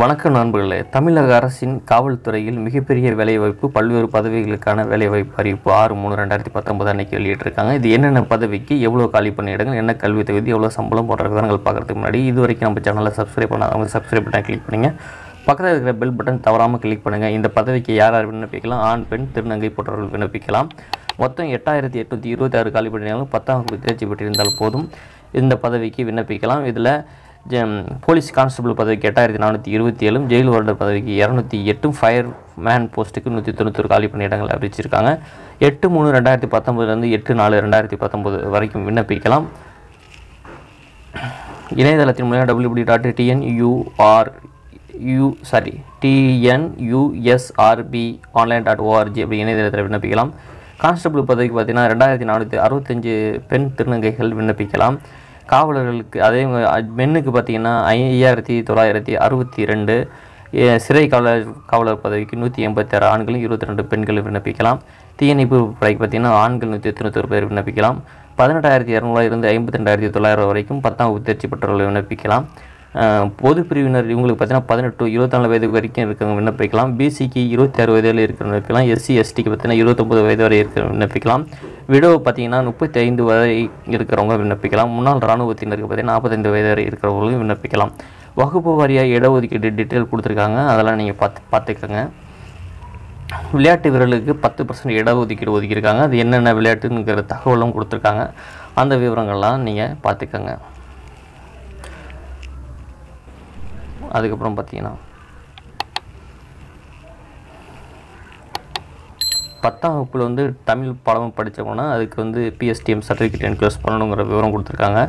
வணக்கம் நண்பர்களே தமிழக அரசின் காவல்துறையில் மிகப்பெரிய வேலைவாய்ப்பு பல்வேறு பதவிகளுக்கான வேலைவாய்ப்பு அறிவிப்பு ஆறு மூணு ரெண்டாயிரத்தி பத்தொன்பது அன்னைக்கு வெளியிட்டிருக்காங்க. இது என்னென்ன பதவிக்கு எவ்வளோ காலி பணியிடங்கள் என்ன கல்வி தகுதி எவ்வளோ சம்பளம் போன்ற விவரங்கள் பார்க்குறதுக்கு முன்னாடி இது வரைக்கும் நம்ம சேனலை சப்ஸ்கிரைப் பண்ணாதவங்க சப்ஸ்கிரைப் பட்டன் கிளிக் பண்ணுங்கள் பக்கத்தில் இருக்கிற பெல் பட்டன் தவறாமல் கிளிக் பண்ணுங்கள் இந்த பதவிக்கு யார் யார் விண்ணப்பிக்கலாம்? ஆண் பெண் திருநங்கை போன்றவர்கள் விண்ணப்பிக்கலாம். மொத்தம் எட்டாயிரத்தி எட்நூற்றி இருபத்தி ஆறு காலி பண்ணினாலும் பத்தாம் தேர்ச்சி பெற்றிருந்தால் போதும். இந்த பதவிக்கு விண்ணப்பிக்கலாம். இதில் போலீஸ் கான்ஸ்டபிள் பதவிக்கு எட்டாயிரத்தி நானூற்றி இருபத்தி ஏழும் ஜெயில் வார்டர் பதவிக்கு இரநூத்தி எட்டும் ஃபயர் மேன் போஸ்ட்டுக்கு நூற்றி தொண்ணூத்தொரு காலி பணியிடங்கள் அறிவிச்சிருக்காங்க. எட்டு மூணு ரெண்டாயிரத்தி பத்தொம்பதுலேருந்து எட்டு நாலு ரெண்டாயிரத்தி பத்தொம்பது வரைக்கும் விண்ணப்பிக்கலாம். இணையதளத்தின் மூலம் WBT dot TNUR U sorry TNUSRB online dot ORG அப்படி இணையதளத்தில் விண்ணப்பிக்கலாம். கான்ஸ்டபிள் பதவிக்கு பார்த்தீங்கன்னா ரெண்டாயிரத்தி நானூற்றி அறுபத்தஞ்சு பெண் திருநங்கைகள் விண்ணப்பிக்கலாம். காவலர்களுக்கு அதே ம- பெண்ணுக்கு பார்த்தீங்கன்னா ஐயாயிரத்தி தொள்ளாயிரத்தி அறுபத்தி ரெண்டு சிறை காவலர் காவலர் பதவிக்கு நூற்றி எண்பத்தாறு ஆண்களும் இருபத்தி ரெண்டு பெண்களும் விண்ணப்பிக்கலாம். தீயணைப்பு படைக்கு பார்த்தீங்கன்னா ஆண்கள் நூற்றி தொண்ணூத்தொரு பேர் விண்ணப்பிக்கலாம். பதினெட்டாயிரத்தி இரநூறுவா இருந்து ஐம்பத்தி ரெண்டாயிரத்தி தொள்ளாயிரம் வரைக்கும் பத்தாம் வகுப்பு தேர்ச்சி பெற்றவர்கள் விண்ணப்பிக்கலாம். பொது பிரிவினர் இவங்களுக்கு பார்த்தீங்கன்னா பதினெட்டு இருபத்தாலு வயது வரைக்கும் இருக்கிறவங்க விண்ணப்பிக்கலாம். பிசிக்கு இருபத்தி ஆறு வயதில் இருக்கிற விண்ணப்பிக்கலாம். எஸ்சி எஸ்டிக்கு பார்த்தீங்கன்னா இருபத்தொம்பது வயது வரை இருக்கிற விண்ணப்பிக்கலாம். விடோ பார்த்தீங்கன்னா முப்பத்தி ஐந்து வரை இருக்கிறவங்க விண்ணப்பிக்கலாம். முன்னாள் இராணுவத்தினருக்கு பார்த்தீங்கன்னா நாற்பத்தைந்து வயது வரை இருக்கிறவங்களும் விண்ணப்பிக்கலாம். வகுப்பு வாரியாக இடஒதுக்கீடு டீட்டெயில் கொடுத்துருக்காங்க. அதெல்லாம் நீங்கள் பார்த்து பார்த்துக்கோங்க. விளையாட்டு வீரர்களுக்கு பத்து பர்சன்ட் இடஒதுக்கீடு ஒதுக்கியிருக்காங்க. அது என்னென்ன விளையாட்டுங்கிற தகவலும் கொடுத்துருக்காங்க. அந்த விவரங்கள்லாம் நீங்கள் பார்த்துக்கோங்க. அதுக்கப்புறம் பார்த்தீங்கன்னா பத்தாம் வகுப்பில் வந்து தமிழ் பாடம் படித்தவங்கன்னா அதுக்கு வந்து பிஎஸ்டிஎம் சர்டிஃபிகேட் என்க்ளோஸ் பண்ணணுங்கிற விவரம் கொடுத்துருக்காங்க.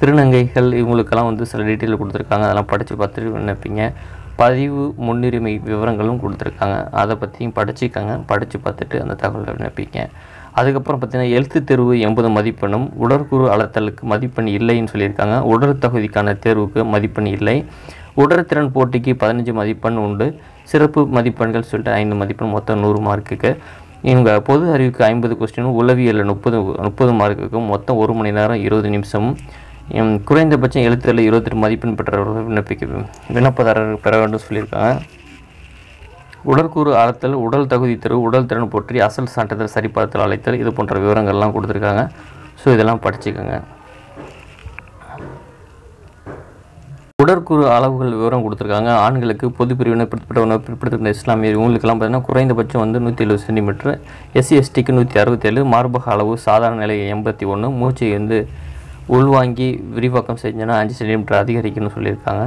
திருநங்கைகள் இவங்களுக்கெல்லாம் வந்து சில டீட்டெயில் கொடுத்துருக்காங்க. அதெல்லாம் படித்து பார்த்துட்டு விண்ணப்பிங்க. பதிவு முன்னுரிமை விவரங்களும் கொடுத்துருக்காங்க. அதை பற்றியும் படிச்சுக்கோங்க. படித்து பார்த்துட்டு அந்த தகவலை விண்ணப்பிங்க. அதுக்கப்புறம் பார்த்திங்கன்னா எழுத்து தேர்வு எண்பது மதிப்பெண்ணும் உடற்குறு அளத்தலுக்கு மதிப்பெண் இல்லைன்னு சொல்லியிருக்காங்க. உடல் தகுதிக்கான தேர்வுக்கு மதிப்பெண் இல்லை. உடற்திறன் போட்டிக்கு பதினஞ்சு மதிப்பெண் உண்டு. சிறப்பு மதிப்பெண்கள் சொல்லிட்டு ஐந்து மதிப்பெண் மொத்தம் நூறு மார்க்குக்கு. இவங்க பொது அறிவுக்கு ஐம்பது கொஸ்டினும் உளவியலில் முப்பது முப்பது மார்க்குக்கும் மொத்தம் ஒரு மணி நேரம் இருபது நிமிஷமும். குறைந்தபட்சம் எழுத்துல இருபத்தெட்டு மதிப்பெண் பெற்றவர்கள் விண்ணப்பிக்க விண்ணப்பதாரர் பெற வேண்டும் சொல்லியிருக்காங்க. உடற்கூறு அளத்தல் உடல் தகுதி தெருவு உடல் திறன் போற்றி அசல் சான்றிதழ் சரிபார்த்தல் அழைத்தல் இது போன்ற விவரங்கள்லாம் கொடுத்துருக்காங்க. ஸோ இதெல்லாம் படிச்சுக்கோங்க. உடற்குறு அளவுகள் விவரம் கொடுத்துருக்காங்க. ஆண்களுக்கு பொது பிரிவினர் பிற்பட்டவனர் பிற்படுத்திருந்த இஸ்லாமியர் இவங்களுக்கெல்லாம் பார்த்தீங்கன்னா குறைந்தபட்சம் வந்து நூற்றி எழுபது சென்டிமீட்டர். எஸ்சி எஸ்டிக்கு நூற்றி அறுபத்தேழு மார்பக அளவு சாதாரண நிலை எண்பத்தி ஒன்று மூச்சை வந்து உள்வாங்கி விரிவாக்கம் செஞ்சோன்னா அஞ்சு சென்டிமீட்டர் அதிகரிக்கணும்னு சொல்லியிருக்காங்க.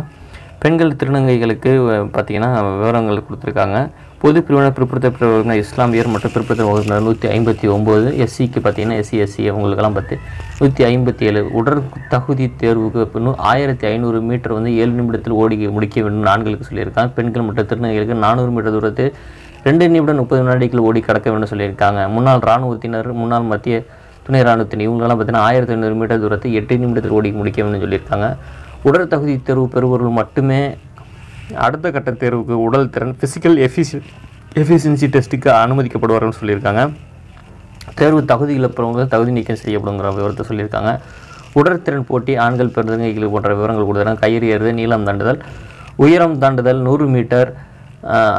பெண்கள் திருநங்கைகளுக்கு பார்த்திங்கன்னா பார்த்தீங்கன்னா விவரங்கள் கொடுத்துருக்காங்க. பொது பிரிவினர் பிற்படுத்தப்பட்ட வகுப்பினர் இஸ்லாமியர் மற்றும் பிற்படுத்த வகுப்பினர் நூற்றி ஐம்பத்தி ஒம்பது எஸ்சிக்கு பார்த்தீங்கன்னா எஸ்சி எஸ்சி அவங்களுக்கெல்லாம் பார்த்து நூற்றி ஐம்பத்தி ஏழு உடற் தகுதி தேர்வுக்கு இன்னும் ஆயிரத்தி ஐநூறு மீட்டர் வந்து ஏழு நிமிடத்தில் ஓடி முடிக்க வேண்டும் ஆண்களுக்கு சொல்லியிருக்காங்க. பெண்கள் மற்றும் திருநங்கைகளுக்கு நானூறு மீட்டர் தூரத்தை ரெண்டு நிமிடம் முப்பது வினாடிகள் ஓடி கடக்க வேண்டும் சொல்லியிருக்காங்க. முன்னாள் இராணுவத்தினர் முன்னாள் மத்திய துணை இராணுவத்தினர் இவங்களெல்லாம் பார்த்தீங்கன்னா ஆயிரத்தி ஐநூறு மீட்டர் தூரத்தை எட்டு நிமிடத்தில் ஓடி முடிக்க வேண்டும் சொல்லியிருக்காங்க. உடல் தகுதி தேர்வு பெறுபவர்கள் மட்டுமே அடுத்த கட்ட தேர்வுக்கு உடல் திறன் ஃபிசிக்கல் எஃபிஷி எஃபிஷியன்சி டெஸ்ட்டுக்கு அனுமதிக்கப்படுவார்கள்னு சொல்லியிருக்காங்க. தேர்வு தகுதி இழப்பவங்க தகுதி நீக்கம் செய்யப்படுங்கிற விவரத்தை சொல்லியிருக்காங்க. உடற்திறன் போட்டி ஆண்கள் பெருந்தங்கைகள் போன்ற விவரங்கள் கொடுத்துருக்காங்க. கயிறு ஏறுதல் நீளம் தாண்டுதல் உயரம் தாண்டுதல் நூறு மீட்டர்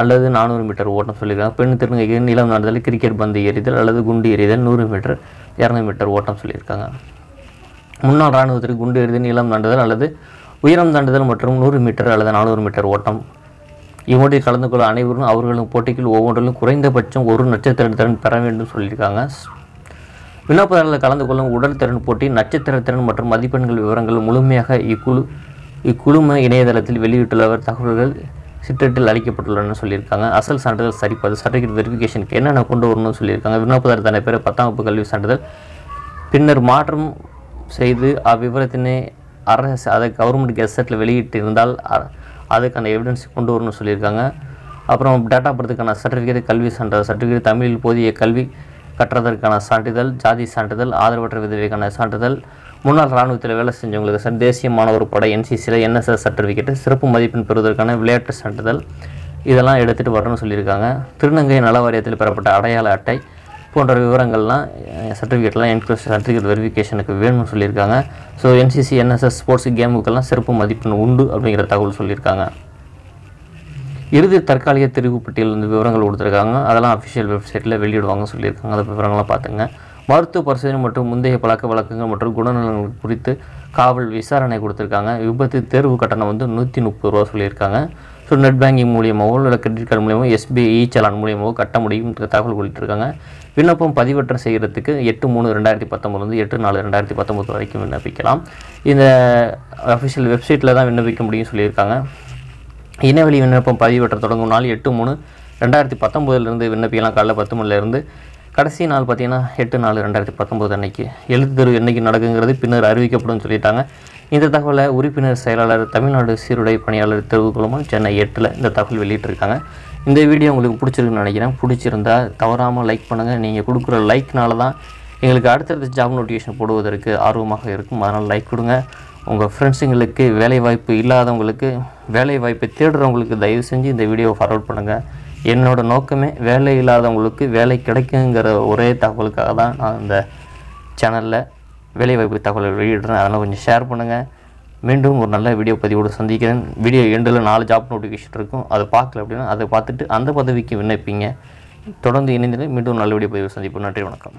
அல்லது நானூறு மீட்டர் ஓட்டம் சொல்லியிருக்காங்க. பெண் திருநங்கைக்கு நீளம் தாண்டுதல் கிரிக்கெட் பந்து எறிதல் அல்லது குண்டு எறிதல் நூறு மீட்டர் இரநூறு மீட்டர் ஓட்டம் சொல்லியிருக்காங்க. முன்னாள் இராணுவத்திற்கு குண்டு எறிதல் நீளம் தாண்டுதல் அல்லது உயரம் தாண்டுதல் மற்றும் நூறு மீட்டர் அல்லது நானூறு மீட்டர் ஓட்டம். இவ்வாட்டில் கலந்து கொள்ள அனைவரும் அவர்களும் போட்டிகள் ஒவ்வொன்றிலும் குறைந்தபட்சம் ஒரு நட்சத்திர திறன் பெற வேண்டும் சொல்லியிருக்காங்க. விண்ணப்பதாரர்கள் கலந்து கொள்ளும் உடல் திறன் போட்டி நட்சத்திர திறன் மற்றும் மதிப்பெண்கள் விவரங்கள் முழுமையாக இக்குழு இக்குழும இணையதளத்தில் வெளியிட்டுள்ளவர். தகவல்கள் சிற்றட்டில் அளிக்கப்பட்டுள்ளன சொல்லியிருக்காங்க. அசல் சான்றிதழ் சரிப்பது சர்டிஃபிகேட் வெரிஃபிகேஷனுக்கு என்னென்ன கொண்டு வரணும்னு சொல்லியிருக்காங்க. விண்ணப்பதாரர் தன பேர் பத்தாம் வகுப்பு கல்வி சான்றிதழ் பின்னர் மாற்றம் செய்து அவ்விவரத்தினை அரசு அதை கவர்மெண்ட் கெசட்டில் வெளியிட்டு இருந்தால் அ- அதுக்கான எவிடன்ஸ் கொண்டு வரணும்னு சொல்லியிருக்காங்க. அப்புறம் டேட்டா பர்த்துக்கான சர்டிஃபிகேட் கல்வி சான்றிதழ் சர்டிஃபிகேட் தமிழில் போதிய கல்வி கற்றதற்கான சான்றிதழ் ஜாதி சான்றிதழ் ஆதரவற்ற விதவைக்கான சான்றிதழ் முன்னாள் இராணுவத்தில் வேலை செஞ்சவங்களுக்கு சார் தேசிய மாணவர் படை என்சிசியில் என்எஸ்எஸ் சர்டிஃபிகேட்டு சிறப்பு மதிப்பெண் பெறுவதற்கான விளையாட்டு சான்றிதழ் இதெல்லாம் எடுத்துகிட்டு வரணும்னு சொல்லியிருக்காங்க. திருநங்கை நல வாரியத்தில் பெறப்பட்ட அடையாள அட்டை போன்ற விவரங்கள்லாம் சர்டிஃபிகேட்லாம் என்க்ளோஸ் சர்டிஃபிகேட் வெரிஃபிகேஷனுக்கு வேணும்னு சொல்லியிருக்காங்க. ஸோ என்சிசி என்எஸ்எஸ் ஸ்போர்ட்ஸ் கேமுக்கெல்லாம் சிறப்பு மதிப்பெண் உண்டு அப்படிங்கிற தகவல் சொல்லியிருக்காங்க. இறுதி தற்காலிக தெரிவு பட்டியல் வந்து விவரங்கள் கொடுத்துருக்காங்க. அதெல்லாம் அஃபிஷியல் வெப்சைட்டில் வெளியிடுவாங்க சொல்லியிருக்காங்க. அந்த விவரங்கள்லாம் பார்த்துங்க. மருத்துவ பரிசோதனை மற்றும் முந்தைய பழக்க வழக்கங்கள் மற்றும் குணநலன்கள் குறித்து காவல் விசாரணை கொடுத்துருக்காங்க. விபத்து தேர்வு கட்டணம் வந்து நூற்றி முப்பது ரூபா சொல்லியிருக்காங்க. ஸோ நெட் பேங்கிங் மூலியமாகவோ இல்லை கிரெடிட் கார்டு மூலியமோ எஸ்பிஐ இ சலான் கட்ட முடியும் தகவல் கொடுத்துருக்காங்க. விண்ணப்பம் பதிவேற்றம் செய்கிறதுக்கு எட்டு மூணு ரெண்டாயிரத்தி பத்தொம்பதுலேருந்து எட்டு நாலு ரெண்டாயிரத்தி பத்தொம்பது வரைக்கும் விண்ணப்பிக்கலாம். இந்த அஃபிஷியல் வெப்சைட்டில் தான் விண்ணப்பிக்க முடியும் சொல்லியிருக்காங்க. இனவெளி விண்ணப்பம் பதிவேற்ற தொடங்கும் நாள் எட்டு மூணு ரெண்டாயிரத்தி பத்தொம்போதுலேருந்து விண்ணப்பிக்கலாம். காலைல பத்து மணிலேருந்து கடைசி நாள் பார்த்தீங்கன்னா எட்டு நாலு ரெண்டாயிரத்தி பத்தொம்போது அன்னைக்கு. எழுத்து தேர்வு என்றைக்கு நடக்குங்கிறது பின்னர் அறிவிக்கப்படும் சொல்லிட்டாங்க. இந்த தகவலை உறுப்பினர் செயலாளர் தமிழ்நாடு சீருடை பணியாளர் தெருவுக்குழுமம் சென்னை எட்டில் இந்த தகவல் வெளியிட்டிருக்காங்க. இந்த வீடியோ உங்களுக்கு பிடிச்சிருக்குன்னு நினைக்கிறேன். பிடிச்சிருந்தா தவறாமல் லைக் பண்ணுங்கள் நீங்கள் கொடுக்குற லைக்னால தான் எங்களுக்கு அடுத்தடுத்த ஜாப் நோட்டிஃபிகேஷன் போடுவதற்கு ஆர்வமாக இருக்கும். அதனால் லைக் கொடுங்க. உங்கள் ஃப்ரெண்ட்ஸுங்களுக்கு வேலை வாய்ப்பு இல்லாதவங்களுக்கு வேலை வாய்ப்பை தேடுறவங்களுக்கு தயவு செஞ்சு இந்த வீடியோவை ஃபார்வர்ட் பண்ணுங்கள் என்னோடய நோக்கமே வேலை இல்லாதவங்களுக்கு வேலை கிடைக்குங்கிற ஒரே தகவலுக்காக தான் நான் இந்த சேனலில் வேலைவாய்ப்பு தகவல்கள் வெளியிடுறேன். அதெல்லாம் கொஞ்சம் ஷேர் பண்ணுங்கள் மீண்டும் ஒரு நல்ல வீடியோ பதிவோடு சந்திக்கிறேன். வீடியோ எண்டில் நாலு ஜாப் நோட்டிஃபிகேஷன் இருக்கும். அதை பார்க்கல அப்படின்னா அதை பார்த்துட்டு அந்த பதவிக்கு விண்ணப்பிங்க. தொடர்ந்து இணைந்து மீண்டும் நல்ல வீடியோ பதிவு சந்திப்போம். நன்றி வணக்கம்.